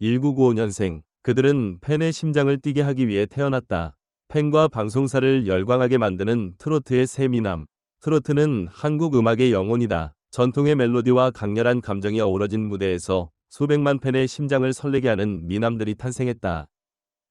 1995년생. 그들은 팬의 심장을 뛰게 하기 위해 태어났다. 팬과 방송사를 열광하게 만드는 트로트의 새 미남. 트로트는 한국 음악의 영혼이다. 전통의 멜로디와 강렬한 감정이 어우러진 무대에서 수백만 팬의 심장을 설레게 하는 미남들이 탄생했다.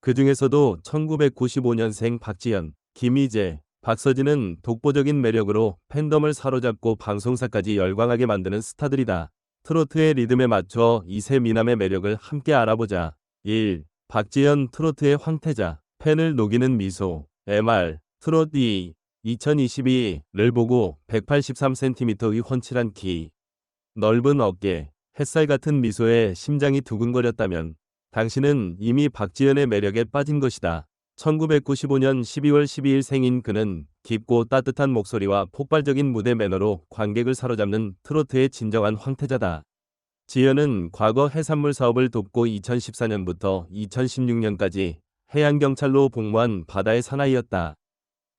그 중에서도 1995년생 박지현, 김희재, 박서진은 독보적인 매력으로 팬덤을 사로잡고 방송사까지 열광하게 만드는 스타들이다. 트로트의 리듬에 맞춰 이세 미남의 매력을 함께 알아보자. 1. 박지현 트로트의 황태자, 팬을 녹이는 미소, MR, 트롯 2, 2022를 보고 183cm의 훤칠한 키, 넓은 어깨, 햇살 같은 미소에 심장이 두근거렸다면 당신은 이미 박지현의 매력에 빠진 것이다. 1995년 12월 12일 생인 그는 깊고 따뜻한 목소리와 폭발적인 무대 매너로 관객을 사로잡는 트로트의 진정한 황태자다. 지연은 과거 해산물 사업을 돕고 2014년부터 2016년까지 해양경찰로 복무한 바다의 사나이였다.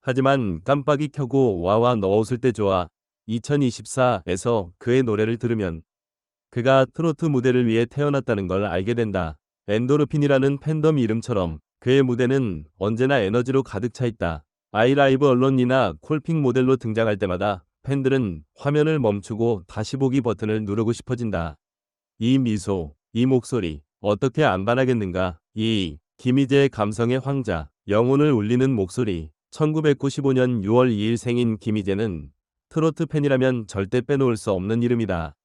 하지만 깜빡이 켜고 와와 너 웃을 때 좋아 2024에서 그의 노래를 들으면 그가 트로트 무대를 위해 태어났다는 걸 알게 된다. 엔도르핀이라는 팬덤 이름처럼 그의 무대는 언제나 에너지로 가득 차 있다. 아이라이브 언론이나 콜핑 모델로 등장할 때마다 팬들은 화면을 멈추고 다시 보기 버튼을 누르고 싶어진다. 이 미소, 이 목소리, 어떻게 안 반하겠는가? 이 김희재의 감성의 황자, 영혼을 울리는 목소리. 1995년 6월 2일 생인 김희재는 트로트 팬이라면 절대 빼놓을 수 없는 이름이다.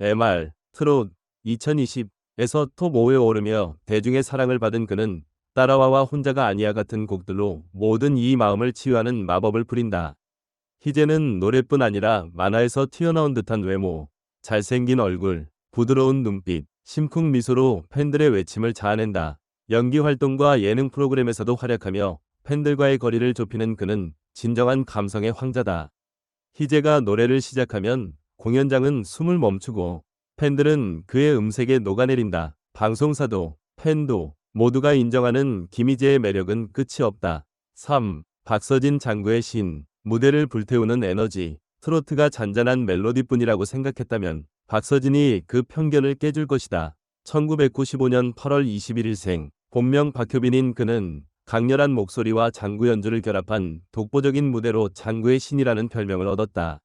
MR, 트롯, 2020에서 톱 5에 오르며 대중의 사랑을 받은 그는 따라와와 혼자가 아니야 같은 곡들로 모든 이 마음을 치유하는 마법을 부린다. 희재는 노래뿐 아니라 만화에서 튀어나온 듯한 외모, 잘생긴 얼굴, 부드러운 눈빛, 심쿵 미소로 팬들의 외침을 자아낸다. 연기 활동과 예능 프로그램에서도 활약하며 팬들과의 거리를 좁히는 그는 진정한 감성의 황자다. 희재가 노래를 시작하면 공연장은 숨을 멈추고 팬들은 그의 음색에 녹아내린다. 방송사도 팬도 모두가 인정하는 김희재의 매력은 끝이 없다. 3. 박서진 장구의 신 무대를 불태우는 에너지 트로트가 잔잔한 멜로디뿐이라고 생각했다면 박서진이 그 편견을 깨줄 것이다. 1995년 8월 21일 생 본명 박효빈인 그는 강렬한 목소리와 장구 연주를 결합한 독보적인 무대로 장구의 신이라는 별명을 얻었다.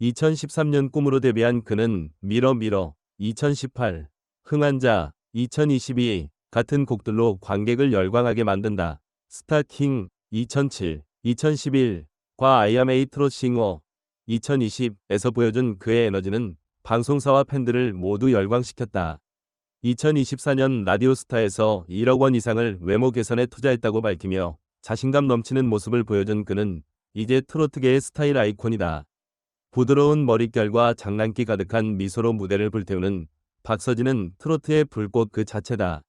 2013년 꿈으로 데뷔한 그는 미러 미러 2018, 흥한자 2022 같은 곡들로 관객을 열광하게 만든다. 스타킹 2007, 2011과 아이암에이 트롯 싱어 2020에서 보여준 그의 에너지는 방송사와 팬들을 모두 열광시켰다. 2024년 라디오스타에서 1억 원 이상을 외모 개선에 투자했다고 밝히며 자신감 넘치는 모습을 보여준 그는 이제 트로트계의 스타일 아이콘이다. 부드러운 머릿결과 장난기 가득한 미소로 무대를 불태우는 박서진은 트로트의 불꽃 그 자체다.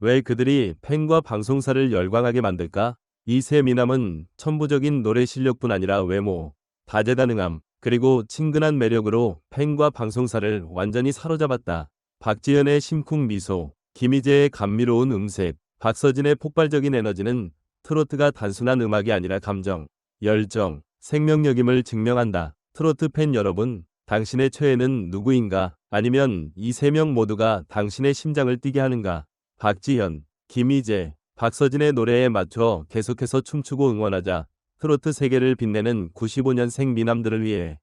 왜 그들이 팬과 방송사를 열광하게 만들까? 이 세 미남은 천부적인 노래 실력뿐 아니라 외모, 다재다능함, 그리고 친근한 매력으로 팬과 방송사를 완전히 사로잡았다. 박지현의 심쿵 미소, 김희재의 감미로운 음색, 박서진의 폭발적인 에너지는 트로트가 단순한 음악이 아니라 감정, 열정, 생명력임을 증명한다. 트로트 팬 여러분, 당신의 최애는 누구인가? 아니면 이 세 명 모두가 당신의 심장을 뛰게 하는가? 박지현, 김희재, 박서진의 노래에 맞춰 계속해서 춤추고 응원하자 트로트 세계를 빛내는 95년생 미남들을 위해